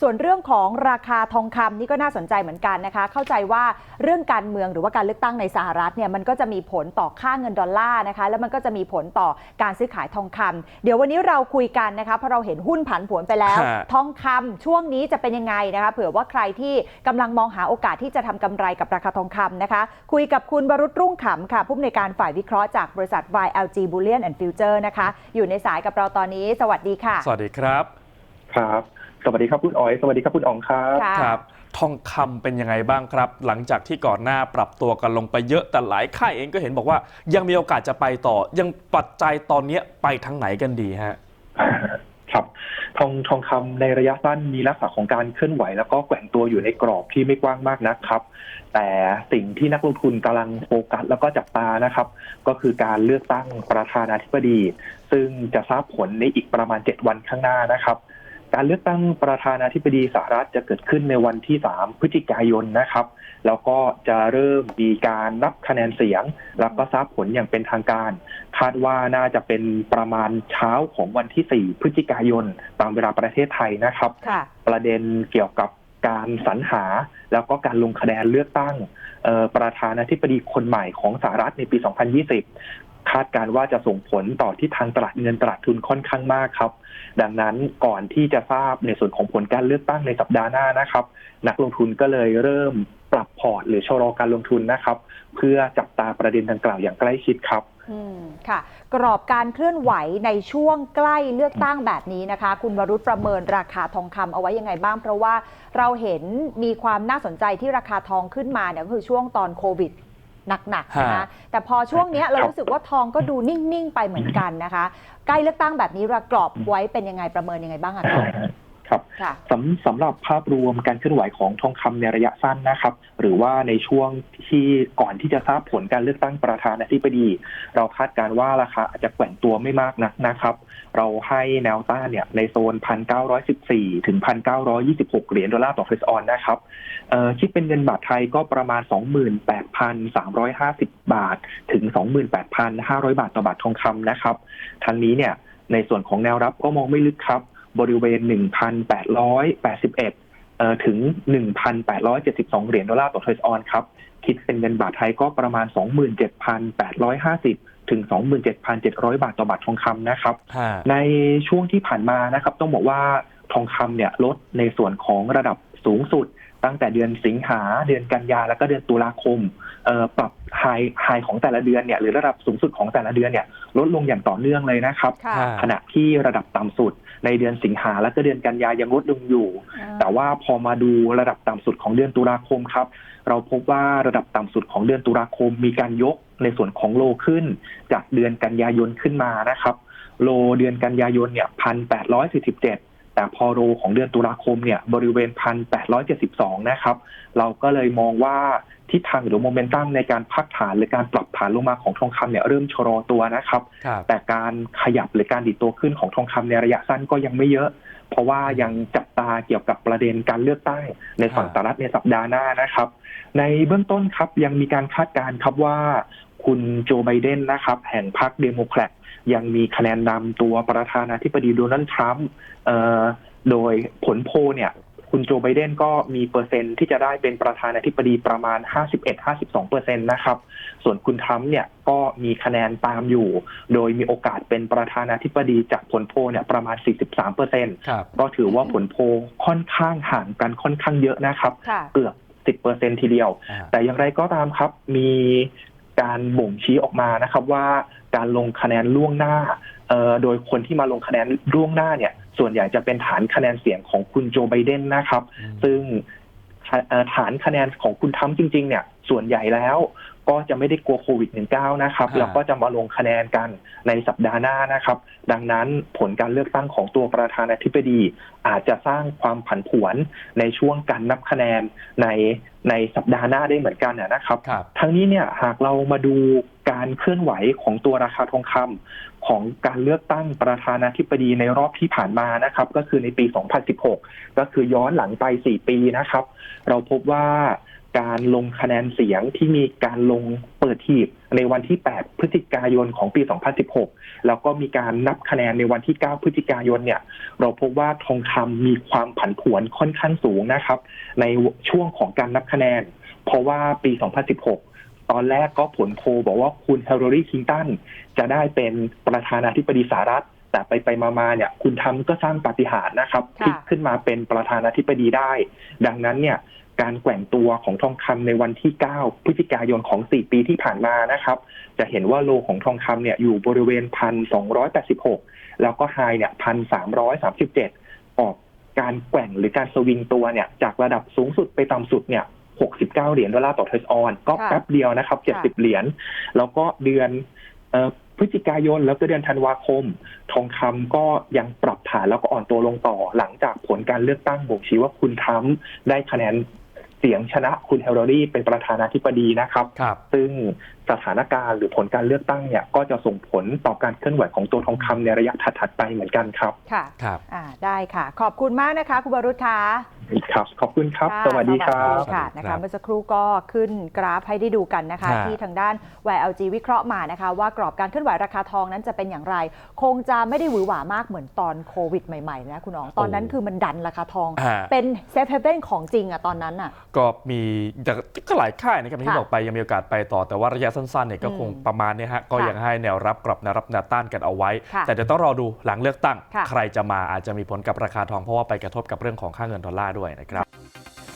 ส่วนเรื่องของราคาทองคำนี่ก็น่าสนใจเหมือนกันนะคะ เข้าใจว่าเรื่องการเมืองหรือว่าการเลือกตั้งในสหรัฐเนี่ยมันก็จะมีผลต่อค่าเงินดอลลาร์นะคะ แล้วมันก็จะมีผลต่อการซื้อขายทองคำเดี๋ยววันนี้เราคุยกันนะคะเพราะเราเห็นหุ้นผันผวนไปแล้วฮะทองคำช่วงนี้จะเป็นยังไงนะคะ เผื่อว่าใครที่กำลังมองหาโอกาสที่จะทำกำไรกับราคาทองคำนะคะ คุยกับคุณบรุษรุ่งขำค่ะผู้อำนวยการฝ่ายวิเคราะห์จากบริษัท YLG Bullion and Future นะคะ อยู่ในสายกับเราตอนนี้ สวัสดีค่ะ สวัสดีครับ ครับ สวัสดีครับคุณอ๋อย สวัสดีครับคุณอ๋องครับค่ะครับ ทองคำเป็นยังไงบ้างครับ หลังจากที่ก่อนหน้าปรับตัวกันลงไปเยอะแต่หลายค่ายเองก็เห็นบอกว่า ยังมีโอกาสจะไปต่อ ยังปัจจัยตอนเนี้ยไปทางไหนกันดีฮะครับทองทองคำในระยะสั้นมีลักษณะของการเคลื่อนไหว แล้วก็แกว่งตัวอยู่ในกรอบที่ไม่กว้างมากนักครับ แต่สิ่งที่นักลงทุนกำลังโฟกัสแล้วก็จับตานะครับ ก็คือการเลือกตั้งประธานาธิบดี ซึ่งจะทราบผลในอีกประมาณ 7 วันข้างหน้านะครับ การเลือกตั้งประธานาธิบดีสหรัฐจะเกิดขึ้นในวันที่ 3 พฤศจิกายนนะครับ แล้วก็จะเริ่มมีการนับคะแนนเสียง แล้วก็ทราบผลอย่างเป็นทางการ คาดว่าน่าจะเป็นประมาณเช้าของวันที่ 4 พฤศจิกายน ตามเวลาประเทศไทยนะครับค่ะประเด็นเกี่ยวกับการสรรหาแล้วก็การลงคะแนนเลือกตั้งเอ่อประธานาธิบดีคนใหม่ของสหรัฐในปี 2020 คาดการ์ว่าจะส่งผลต่อที่ทางตลาดเงินตลาดทุนค่อนข้างมากครับ ดังนั้นก่อนที่จะทราบในส่วนของผลการเลือกตั้งในสัปดาห์หน้านะครับ นักลงทุนก็เลยเริ่มปรับพอร์ตหรือชะลอการลงทุนนะครับ เพื่อจับตาประเด็นดังกล่าวอย่างใกล้ชิดครับอืมค่ะ กรอบการเคลื่อนไหวในช่วงใกล้เลือกตั้งแบบนี้นะคะ คุณวรุษประเมินราคาทองคำเอาไว้ยังไงบ้าง เพราะว่าเราเห็นมีความน่าสนใจที่ราคาทองขึ้นมาเนี่ยก็คือช่วงตอนโควิด หนักๆนะคะฮะแต่พอช่วงเนี้ยเราครับรู้สึกว่าทองก็ดูนิ่ง ๆ ไปเหมือนกันนะคะ ใกล้เลือกตั้งแบบนี้เรากรอบไว้เป็นยังไงประเมินยังไงบ้างอะคะ ครับค่ะสำสำหรับภาพรวมการเคลื่อนไหวของทองคำในระยะสั้นนะครับ หรือว่าในช่วงที่ก่อนที่จะทราบผลการเลือกตั้งประธานาธิบดี เราคาดการณ์ว่าราคาอาจจะแกว่งตัวไม่มากนักนะครับ เราให้แนวต้านเนี่ยในโซน 1,914 ถึง 1,926 เหรียญดอลลาร์ต่อเฟสออนนะครับเอ่อคิดเป็นเงินบาทไทยก็ประมาณ 28,350 บาท ถึง 28,500 บาทต่อบาททองคำนะครับทางนี้เนี่ยในส่วนของแนวรับก็มองไม่ลึกครับ บริเวณ 1,881เอ่อถึง 1,872 เหรียญดอลลาร์ต่อเทรซออนครับ คิดเป็นเงินบาทไทยก็ประมาณ 27,850 ถึง 27,700 บาทต่อบาททองคำนะครับฮะในช่วงที่ผ่านมานะครับ ต้องบอกว่าทองคำเนี่ยลดในส่วนของระดับสูงสุด ตั้งแต่เดือนสิงหาเดือนกันยาแล้วก็เดือนตุลาคมเอ่อปรับ ไฮไฮของแต่ละเดือนเนี่ยหรือระดับสูงสุดของแต่ละเดือนเนี่ยลดลงอย่างต่อเนื่องเลยนะครับ ค่ะฮะขณะที่ระดับต่ำสุดในเดือนสิงหาและก็เดือนกันยายังลดลงอยู่ แต่ว่าพอมาดูระดับต่ำสุดของเดือนตุลาคมครับ เราพบว่าระดับต่ำสุดของเดือนตุลาคมมีการยกในส่วนของโลขึ้น จากเดือนกันยายนขึ้นมานะครับ โลเดือนกันยายนเนี่ยพันแปดร้อยสี่สิบเจ็ด แต่พอโลของเดือนตุลาคมเนี่ยบริเวณพันแปดร้อยเจ็ดสิบสองนะครับ เราก็เลยมองว่าทิศทางหรือโมเมนตัมในการพักฐานหรือการปรับฐานลงมาของทองคำเนี่ยเริ่มชะลอตัวนะครับครับแต่การขยับหรือการดิดตัวขึ้นของทองคำในระยะสั้นก็ยังไม่เยอะ เพราะว่ายังจับตาเกี่ยวกับประเด็นการเลือกตั้งในฝั่งฮะสหรัฐในสัปดาห์หน้านะครับ ในเบื้องต้นครับยังมีการคาดการณ์ครับว่า คุณโจไบเดนนะครับ แห่งพรรคเดโมแครตยังมีคะแนนนำตัวประธานาธิบดีโดนัลด์ทรัมป์เอ่อโดยผลโพลเนี่ย คุณโจไบเดนก็มีเปอร์เซ็นต์ที่จะได้เป็นประธานาธิบดีประมาณ 51-52เปอร์เซ็นต์นะครับ ส่วนคุณทรัมป์เนี่ยก็มีคะแนนตามอยู่ โดยมีโอกาสเป็นประธานาธิบดีจากผลโพลเนี่ยประมาณ 43เปอร์เซ็นต์ครับก็ถือว่าผลโพลค่อนข้างห่างกันค่อนข้างเยอะนะครับค่ะเกือบ10เปอร์เซ็นทีเดียวอ่าแต่อย่างไรก็ตามครับ มี การบ่งชี้ออกมานะครับว่าการลงคะแนนล่วงหน้าเอ่อโดยคนที่มาลงคะแนนล่วงหน้าเนี่ย ส่วนใหญ่จะเป็นฐานคะแนนเสียงของคุณโจไบเดนนะครับ ซึ่งเอ่อฐานคะแนนของคุณทรัมป์จริง ๆ เนี่ย ส่วนใหญ่แล้วก็จะไม่ได้กลัวโควิด -19 นะครับฮะแล้วก็จะมาลงคะแนนกันในสัปดาห์หน้านะครับ ดังนั้นผลการเลือกตั้งของตัวประธานาธิบดี อาจจะสร้างความผันผวนในช่วงการนับคะแนนในในสัปดาห์หน้าได้เหมือนกันนะครับครับทั้งนี้เนี่ยหากเรามาดูการเคลื่อนไหวของตัวราคาทองคำของการเลือกตั้งประธานาธิบดีในรอบที่ผ่านมานะครับ ก็คือในปี 2016 ก็คือย้อนหลังไป 4 ปีนะครับ เราพบว่า การลงคะแนนเสียงที่มีการลงเปิดหีบในวันที่ 8 พฤศจิกายนของปี 2016 แล้วก็มีการนับคะแนนในวันที่ 9 พฤศจิกายนเนี่ย เราพบว่าทองคำมีความผันผวนค่อนข้างสูงนะครับ ในช่วงของการนับคะแนน เพราะว่าปี 2016ตอนแรกก็ผลโพลบอกว่าคุณเฮลโรรีคิงตันจะได้เป็นประธานาธิบดีสหรัฐ แต่ไปไปๆมาๆเนี่ย คุณทรัมป์ก็สร้างปาฏิหาริย์นะครับพค่ะลิกขึ้นมาเป็นประธานาธิบดีได้ ดังนั้นเนี่ย การแกว่งตัวของทองคำในวันที่ 9 พฤศจิกายนของ 4 ปีที่ผ่านมานะครับ จะเห็นว่าโลของทองคำเนี่ยอยู่บริเวณ1,286แล้วก็ไฮเนี่ย1,337ออกการแกว่งหรือการสวิงตัวเนี่ยจากระดับสูงสุดไปต่ำสุดเนี่ย69 เหรียญดอลลาร์ต่อเทรซออน ก็ค่ะแป๊บเดียวนะครับค่ะ70 เหรียญ แล้วก็เดือนเอ่อพฤศจิกายนแล้วก็เดือนธันวาคม ทองคำก็ยังปรับฐานแล้วก็อ่อนตัวลงต่อหลังจากผลการเลือกตั้งบ่งชี้ว่าคุณทรัมป์ได้คะแนน เสียงชนะคุณเฮลโรรีเป็นประธานาธิบดีนะครับครับซึ่ง สถานการณ์หรือผลการเลือกตั้งเนี่ยก็จะส่งผลต่อการเคลื่อนไหวของตัวทองคำในระยะถัดๆไปเหมือนกันครับ ค่ะครับอ่าได้ค่ะ ขอบคุณมากนะคะคุณบรุษค่ะครับ ขอบคุณครับค่ะสวัสดีครัสบวัสดีค่ะสวัสดีนะครัคะบเมื่อสักครู่ก็ขึ้นกราฟให้ได้ดูกันนะคะฮะที่ทางด้าน YLG วิเคราะห์มานะคะ ว่ากรอบการเคลื่อนไหวราคาทองนั้นจะเป็นอย่างไร คงจะไม่ได้หวือหวามากเหมือนตอนโควิดใหม่ๆนะคุณน้องตอนนั้นคือมันดันราคาทองอ่าเป็นเซฟเฮเ e นของจริงอะตอนนั้นอะก็มีแต่ก็หลายค่ายนะครับที่ค่ะบอกไปยังมีโอกาสไปต่อแต่ว่าระยะสั้นๆเนี่ยก็อืมคงประมาณเนี้ฮะก็ค่ะยังให้แนวรับกรอบแนวรับแนวต้านกันเอาไว้ค่ะแต่เดี๋ยวต้องรอดูหลังเลือกตั้งค่ะใครจะมาอาจจะมีผลกับราคาทองเพราะว่าไปกระทบกับเรื่องของค่าเงินดอลลาร์ด้วยนะครับ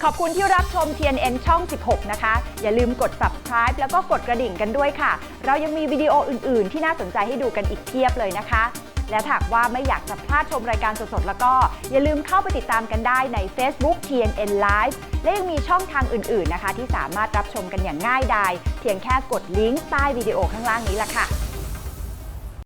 ขอบคุณที่รับชม TNN ช่อง 16 นะคะ อย่าลืมกด subscribe แล้วก็กดกระดิ่งกันด้วยค่ะ เรายังมีวิดีโออื่น ๆ ที่น่าสนใจให้ดูกันอีกเพียบเลยนะคะ และถ้าหากว่าไม่อยากจะพลาดชมรายการสดๆ แล้วก็อย่าลืมเข้าไปติดตามกันได้ใน Facebook TNN Live และยังมีช่องทางอื่นๆนะคะ ที่สามารถรับชมกันอย่างง่ายดายเพียงแค่กดลิงก์ใต้วิดีโอข้างล่างนี้ละค่ะ